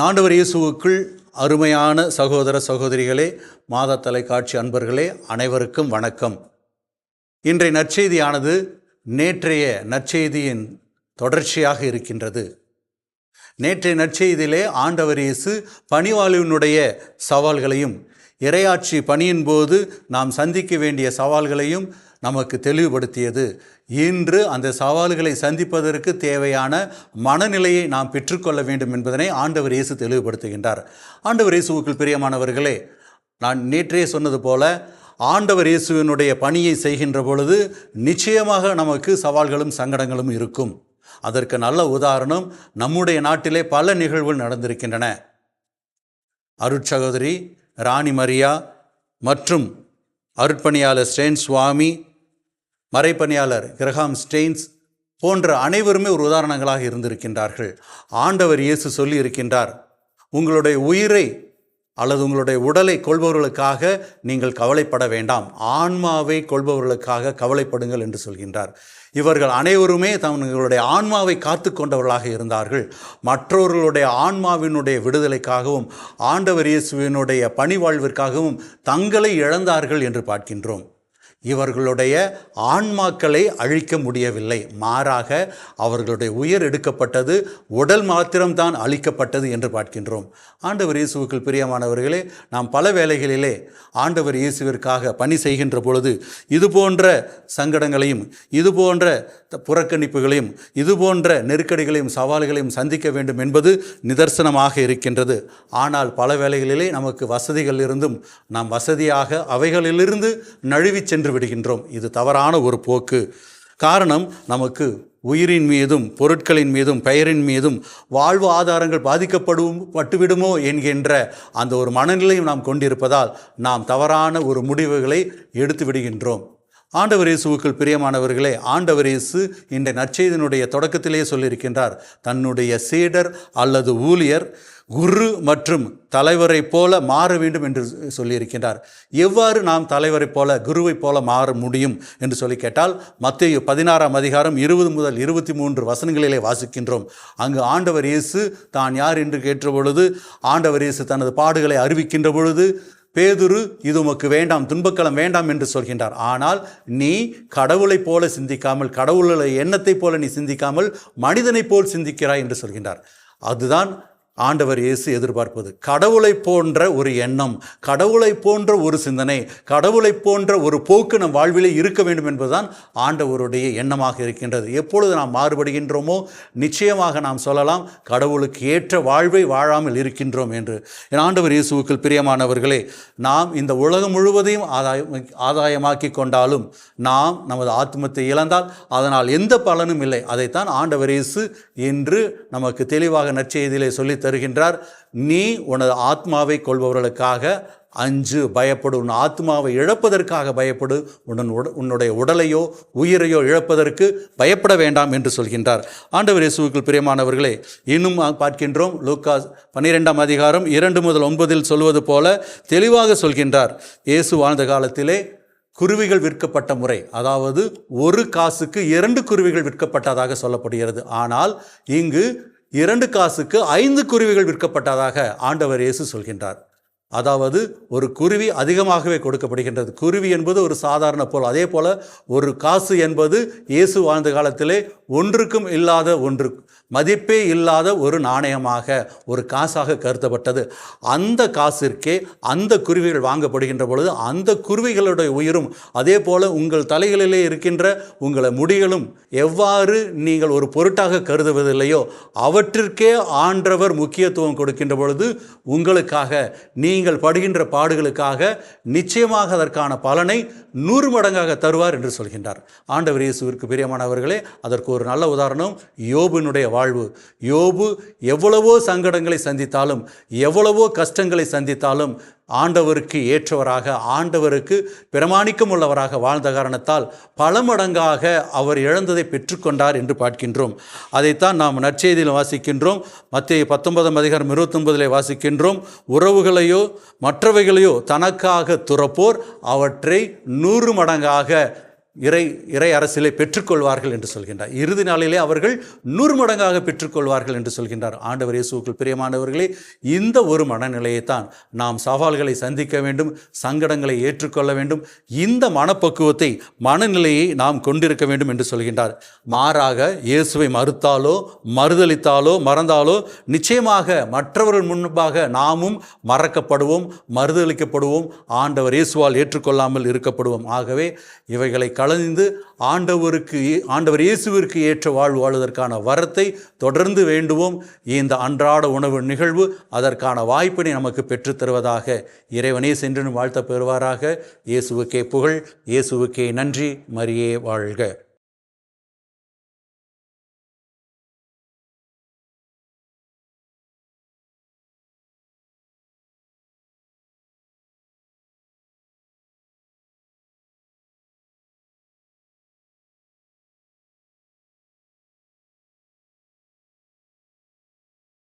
என் ஆண்டவர் இயேசுவுக்குள் அருமையான சகோதர சகோதரிகளே மாத தொலைக்காட்சி அன்பர்களே அனைவருக்கும் வணக்கம். இன்றைய நற்செய்தியானது நேற்றைய நற்செய்தியின் தொடர்ச்சியாக இருக்கின்றது. நேற்றைய நற்செய்தியிலே ஆண்டவர் இயேசு பணிவாழ்வினுடைய சவால்களையும் இரையாட்சி பணியின் போது நாம் சந்திக்க வேண்டிய சவால்களையும் நமக்கு தெளிவுபடுத்தியது. இன்று அந்த சவால்களை சந்திப்பதற்கு தேவையான மனநிலையை நாம் பெற்றுக்கொள்ள வேண்டும் என்பதனை ஆண்டவர் இயேசு தெளிவுபடுத்துகின்றார். ஆண்டவர் இயேசுவுக்குள் பிரியமானவர்களே நான் நேற்றே சொன்னது போல ஆண்டவர் இயேசுவினுடைய பணியை செய்கின்ற பொழுது நிச்சயமாக நமக்கு சவால்களும் சங்கடங்களும் இருக்கும். அதற்கு நல்ல உதாரணம் நம்முடைய நாட்டிலே பல நிகழ்வுகள் நடந்திருக்கின்றன. அருட்சகோதரி ராணி மரியா மற்றும் அருட்பணியாளர் ஸ்டெயின் சுவாமி மறைப்பணியாளர் கிரஹாம் ஸ்டெயின்ஸ் போன்ற அனைவருமே ஒரு உதாரணங்களாக இருந்திருக்கின்றார்கள். ஆண்டவர் இயேசு சொல்லி இருக்கின்றார் உங்களுடைய உயிரை அல்லது உங்களுடைய உடலை கொள்பவர்களுக்காக நீங்கள் கவலைப்பட வேண்டாம். ஆன்மாவை கொள்பவர்களுக்காக கவலைப்படுங்கள் என்று சொல்கின்றார். இவர்கள் அனைவருமே தங்களுடைய ஆன்மாவை காத்து கொண்டவர்களாக இருந்தார்கள். மற்றவர்களுடைய ஆன்மாவினுடைய விடுதலைக்காகவும் ஆண்டவர் இயேசுவினுடைய பணிவாழ்விற்காகவும் தங்களை இழந்தார்கள் என்று பார்க்கின்றோம். இவர்களுடைய ஆன்மாக்களை அழிக்க முடியவில்லை. மாறாக அவர்களுடைய உயிர் எடுக்கப்பட்டது உடல் மாத்திரம்தான் அழிக்கப்பட்டது என்று பார்க்கின்றோம். ஆண்டவர் இயேசுவுக்குள் பிரியமானவர்களே நாம் பல வேளைகளிலே ஆண்டவர் இயேசுவிற்காக பணி செய்கின்ற பொழுது இது போன்ற சங்கடங்களையும் இது போன்ற புறக்கணிப்புகளையும் இது போன்ற நெருக்கடிகளையும் சவால்களையும் சந்திக்க வேண்டும் என்பது நிதர்சனமாக இருக்கின்றது. ஆனால் பல வேளைகளிலே நமக்கு வசதிகள் இருந்தும் நாம் வசதியாக அவைகளிலிருந்து நழுவி சென்று விடுகின்றோம். இது தவறான ஒரு போக்கு. காரணம் நமக்கு உயிரின் மீதும் பொருட்களின் மீதும் பெயரின் மீதும் வாழ்வு ஆதாரங்கள் பாதிக்கப்படும் பட்டுவிடுமோ என்கின்ற அந்த ஒரு மனநிலையும் நாம் கொண்டிருப்பதால் நாம் தவறான ஒரு முடிவுகளை எடுத்து விடுகின்றோம். ஆண்டவர் இயேசுவுக்குள் பிரியமானவர்களே ஆண்டவர் இயேசு இந்த நற்செய்தினுடைய தொடக்கத்திலேயே சொல்லியிருக்கின்றார். தன்னுடைய சீடர் அல்லது ஊழியர் குரு மற்றும் தலைவரைப் போல மாற வேண்டும் என்று சொல்லியிருக்கின்றார். எவ்வாறு நாம் தலைவரைப் போல குருவைப் போல மாற முடியும் என்று சொல்லி கேட்டால் மத்திய பதினாறாம் அதிகாரம் இருபது முதல் இருபத்தி மூன்று வசனங்களிலே வாசிக்கின்றோம். அங்கு ஆண்டவர் இயேசு தான் யார் என்று கேட்ட பொழுது ஆண்டவர் இயேசு தனது பாடுகளை அறிவிக்கின்ற பொழுது பேதுரு இது உமக்கு வேண்டாம் துன்பக்களம் வேண்டாம் என்று சொல்கின்றார். ஆனால் நீ கடவுளைப் போல சிந்திக்காமல் கடவுளை எண்ணத்தைப் போல நீ சிந்திக்காமல் மனிதனைப் போல் சிந்திக்கிறாய் என்று சொல்கின்றார். அதுதான் ஆண்டவர் இயேசு எதிர்பார்ப்பது. கடவுளை போன்ற ஒரு எண்ணம் கடவுளை போன்ற ஒரு சிந்தனை கடவுளை போன்ற ஒரு போக்கு நம் வாழ்விலே இருக்க வேண்டும் என்பதுதான் ஆண்டவருடைய எண்ணமாக இருக்கின்றது. எப்பொழுது நாம் மாறுபடுகின்றோமோ நிச்சயமாக நாம் சொல்லலாம் கடவுளுக்கு ஏற்ற வாழ்வை வாழாமல் இருக்கின்றோம் என்று. என் ஆண்டவர் இயேசுவுக்குள் பிரியமானவர்களே நாம் இந்த உலகம் முழுவதையும் ஆதாயம் ஆதாயமாக்கி கொண்டாலும் நாம் நமது ஆத்மத்தை இழந்தால் அதனால் எந்த பலனும் இல்லை. அதைத்தான் ஆண்டவர் இயேசு என்று நமக்கு தெளிவாக நற்செய்தியிலே சொல்லி தருகின்றார். நீ உனது ஆத்மாவை கொள்பவர்களுக்காக அஞ்சு பயப்படு. உன் ஆத்மாவை இழப்பதற்காக பயப்படு. உன் உட உன்னுடைய உடலையோ உயிரையோ இழப்பதற்கு பயப்பட வேண்டாம் என்று சொல்கின்றார். ஆண்டவர் இயேசுவுக்குள் பிரியமானவர்களே இன்னும் பார்க்கின்றோம். லூக்கா பன்னிரெண்டாம் அதிகாரம் இரண்டு முதல் ஒன்பதில் சொல்வது போல தெளிவாக சொல்கின்றார். இயேசு வாழ்ந்த காலத்திலே குருவிகள் விற்கப்பட்ட முறை அதாவது ஒரு காசுக்கு இரண்டு குருவிகள் விற்கப்பட்டதாக சொல்லப்படுகிறது. ஆனால் இங்கு இரண்டு காசுக்கு ஐந்து குருவிகள் விற்கப்பட்டதாக ஆண்டவர் இயேசு சொல்கின்றார். அதாவது ஒரு குருவி அதிகமாகவே கொடுக்கப்படுகின்றது. குருவி என்பது ஒரு சாதாரண பொருள். அதே போல் ஒரு காசு என்பது இயேசு வாழ்ந்த காலத்திலே ஒன்றுக்கும் இல்லாத ஒன்று மதிப்பே இல்லாத ஒரு நாணயமாக ஒரு காசாக கருதப்பட்டது. அந்த காசிற்கே அந்த குருவிகள் வாங்கப்படுகின்ற பொழுது அந்த குருவிகளுடைய உயிரும் அதே போல் உங்கள் தலைகளிலே இருக்கின்ற உங்களை முடிகளும் எவ்வாறு நீங்கள் ஒரு பொருட்டாக கருதுவதில்லையோ அவற்றிற்கே ஆண்டவர் முக்கியத்துவம் கொடுக்கின்ற பொழுது உங்களுக்காக நீங்கள் படுகின்ற பாடுகளுக்காக நிச்சயமாக அதற்கான பலனை நூறு மடங்காக தருவார் என்று சொல்கின்றார். ஆண்டவர் இயேசுவிற்கு பிரியமானவர்களே அதற்கு ஒரு நல்ல உதாரணம் யோபுனுடைய வாழ்வு. யோபு எவ்வளவோ சங்கடங்களை சந்தித்தாலும் எவ்வளவோ கஷ்டங்களை சந்தித்தாலும் ஆண்டவருக்கு ஏற்றவராக ஆண்டவருக்கு பிரமாணிக்கம் உள்ளவராக வாழ்ந்த காரணத்தால் பல மடங்காக அவர் இழந்ததை பெற்றுக்கொண்டார் என்று பார்க்கின்றோம். அதைத்தான் நாம் நற்செய்தியில் வாசிக்கின்றோம். மத்திய பத்தொன்பதாம் அதிகாரம் இருபத்தொன்பதிலே வாசிக்கின்றோம். உறவுகளையோ மற்றவைகளையோ தனக்காக துறப்போர் அவற்றை நூறு மடங்காக இறை இறை அரசிலே பெற்றுக்கொள்வார்கள் என்று சொல்கின்றார். இறுதி நாளிலே அவர்கள் நூறு மடங்காக பெற்றுக்கொள்வார்கள் என்று சொல்கின்றார். ஆண்டவர் இயேசுக்கள் பிரியமானவர்களே இந்த ஒரு மனநிலையை தான் நாம் சவால்களை சந்திக்க வேண்டும் சங்கடங்களை ஏற்றுக்கொள்ள வேண்டும் இந்த மனப்பக்குவத்தை மனநிலையை நாம் கொண்டிருக்க வேண்டும் என்று சொல்கின்றார். மாறாக இயேசுவை மறுத்தாலோ மறுதளித்தாலோ மறந்தாலோ நிச்சயமாக மற்றவர்கள் முன்பாக நாமும் மறக்கப்படுவோம் மறுதளிக்கப்படுவோம் ஆண்டவர் இயேசுவால் ஏற்றுக்கொள்ளாமல் இருக்கப்படுவோம் ஆகவே இவைகளை அலைந்து ஆண்டவருக்கு ஆண்டவர் இயேசுவிற்கு ஏற்ற வாழ்வு வாழ்வதற்கான வரத்தை தொடர்ந்து வேண்டுவோம். இந்த அன்றாட உணவு நிகழ்வு அதற்கான வாய்ப்பினை நமக்கு பெற்றுத்தருவதாக இறைவனே சென்று வாழ்த்த பெறுவாராக. இயேசுவுக்கே புகழ் இயேசுவுக்கே நன்றி மரியே வாழ்க.